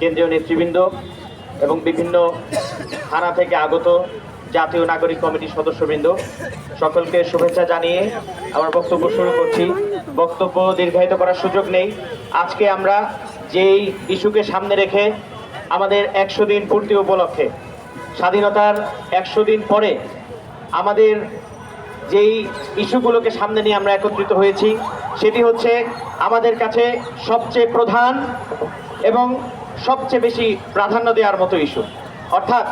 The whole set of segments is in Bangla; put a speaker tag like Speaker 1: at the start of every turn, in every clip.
Speaker 1: কেন্দ্রীয় নেতৃবৃন্দ এবং বিভিন্ন থানা থেকে আগত জাতীয় নাগরিক কমিটির সদস্যবৃন্দ, সকলকে শুভেচ্ছা জানিয়ে আমার বক্তব্য শুরু করছি। বক্তব্য দীর্ঘায়িত করার সুযোগ নেই। আজকে আমরা যেই ইস্যুকে সামনে রেখে আমাদের একশো দিন পূর্তি উপলক্ষে, স্বাধীনতার একশো দিন পরে আমাদের যেই ইস্যুগুলোকে সামনে নিয়ে আমরা একত্রিত হয়েছি, সেটি হচ্ছে আমাদের কাছে সবচেয়ে প্রধান এবং সবচেয়ে বেশি প্রাধান্য দেওয়ার মতো ইস্যু অর্থাৎ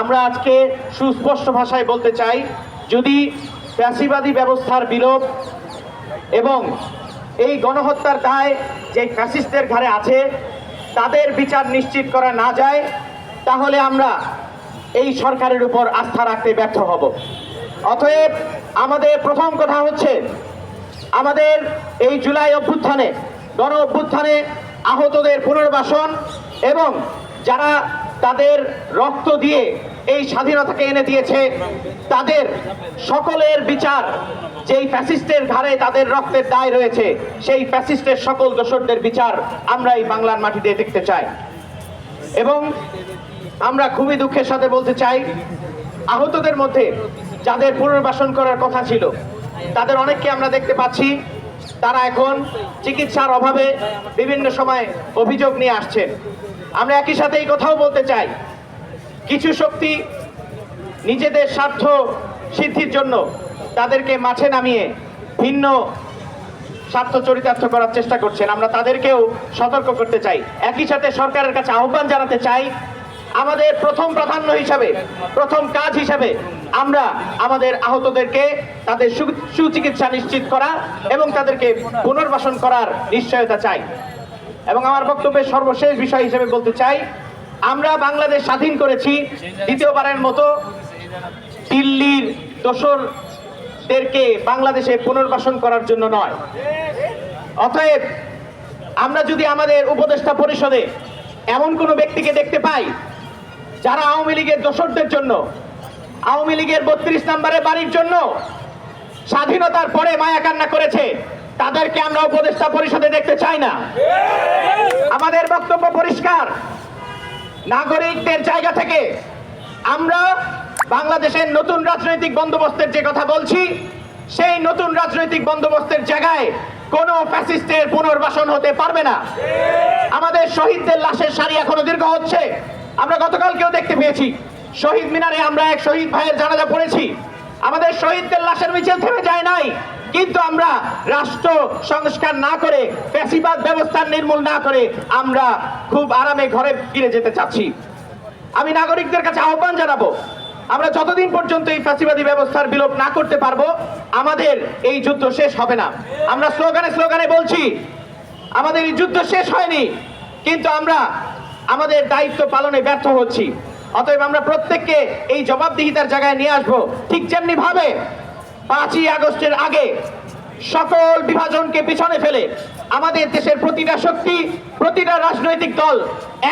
Speaker 1: আমরা আজকে সুস্পষ্ট ভাষায় বলতে চাই, যদি ফ্যাসিবাদী ব্যবস্থার বিলোপ এবং এই গণহত্যার দায় যে ফ্যাসিস্টদের ঘাড়ে আছে, তাদের বিচার নিশ্চিত করা না যায়, তাহলে আমরা এই সরকারের উপর আস্থা রাখতে ব্যর্থ হব। অতএব আমাদের প্রথম কথা হচ্ছে, আমাদের এই জুলাই অভ্যুত্থানে, গণ অভ্যুত্থানে আহতদের পুনর্বাসন এবং যারা তাদের রক্ত দিয়ে এই স্বাধীনতাকে এনে দিয়েছে, তাদের সকলের বিচার যেই ফ্যাসিস্টের ঘাড়ে তাদের রক্তের দায় রয়েছে, সেই ফ্যাসিস্টের সকল দোষরদের বিচার আমরা এই বাংলার মাটিতে দেখতে চাই। এবং আমরা খুবই দুঃখের সাথে বলতে চাই, আহতদের মধ্যে যাদের পুনর্বাসন করার কথা ছিল, তাদের অনেককে আমরা দেখতে পাচ্ছি, তারা এখন চিকিৎসার অভাবে বিভিন্ন সময় অভিযোগ নিয়ে আসছেন আমরা একই সাথে এই কথাও বলতে চাই। কিছু শক্তি নিজেদের স্বার্থ সিদ্ধির জন্য তাদেরকে মাঠে নামিয়ে ভিন্ন স্বার্থ চরিতার্থ করার চেষ্টা করছেন। আমরা তাদেরকেও সতর্ক করতে চাই। একই সাথে সরকারের কাছে আহ্বান জানাতে চাই, আমাদের প্রথম প্রাধান্য হিসাবে, প্রথম কাজ হিসাবে আমরা আমাদের আহতদেরকে তাদের সুচিকিৎসা নিশ্চিত করা এবং তাদেরকে পুনর্বাসন করার নিশ্চয়তা চাই। এবং আমার বক্তব্যের সর্বশেষ বিষয় হিসেবে বলতে চাই, আমরা বাংলাদেশ স্বাধীন করেছি দ্বিতীয়বারের মতো দিল্লির দোসরদেরকে বাংলাদেশে পুনর্বাসন করার জন্য নয়। অতএব, আমরা যদি আমাদের উপদেষ্টা পরিষদে এমন কোনো ব্যক্তিকে দেখতে পাই, যারা আওয়ামী লীগের দোসরদের জন্য, আওয়ামী লীগের বত্রিশ নম্বরে বাড়ির জন্য স্বাধীনতার পরে মায়া কান্না করেছে তাদেরকে আমরা উপদেষ্টা পরিষদে দেখতে চাই না। আমাদের বক্তব্য পরিষ্কার। নাগরিকদের জায়গা থেকে আমরা বাংলাদেশের নতুন রাজনৈতিক বন্দোবস্তের যে কথা বলছি, সেই নতুন রাজনৈতিক বন্দোবস্তের জায়গায় কোনো ফ্যাসিস্টের পুনর্বাসন হতে পারবে না। আমাদের শহীদদের লাশের সারি এখনও দীর্ঘ হচ্ছে। আমরা গতকালকেও দেখতে পেয়েছি। শহীদ মিনারে আমরা এক শহীদ ভাইয়ের জানাজা পড়েছি। আমাদের শহীদদের লাশের মিছিল থেমে যায় নাই। কিন্তু আমরা রাষ্ট্র সংস্কার না করে, ফ্যাসিবাদ ব্যবস্থা নির্মূল না করে আমরা খুব আরামে ঘরে ফিরে যেতে চাচ্ছি। আমি নাগরিকদের কাছে আহ্বান জানাব, আমরা যতদিন পর্যন্ত এই ফ্যাসিবাদী ব্যবস্থার বিলোপ না করতে পারব, আমাদের এই যুদ্ধ শেষ হবে না। আমরা স্লোগানে স্লোগানে বলছি, আমাদের এই যুদ্ধ শেষ হয়নি, কিন্তু আমরা আমাদের দায়িত্ব পালনে ব্যর্থ হচ্ছি। অতএব আমরা প্রত্যেককে এই জবাবদিহিতার জায়গায় নিয়ে আসব, ঠিক যেমনি ভাবে পাঁচই আগস্টের আগে সকল বিভাজনকে পিছনে ফেলে আমাদের দেশের প্রতিটা শক্তি, প্রতিটা রাজনৈতিক দল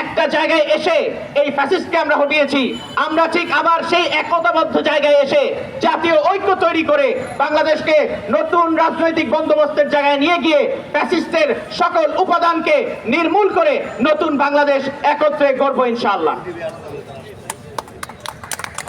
Speaker 1: একটা জায়গায় এসে এই ফ্যাসিস্টকে আমরা হটিয়েছি। আমরা ঠিক আবার সেই একতাবদ্ধ জায়গায় এসে জাতীয় ঐক্য তৈরি করে বাংলাদেশকে নতুন রাজনৈতিক বন্দোবস্তের জায়গায় নিয়ে গিয়ে ফ্যাসিস্টের সকল উপাদানকে নির্মূল করে নতুন বাংলাদেশ একত্রে গর্ব ইনশাআল্লাহ।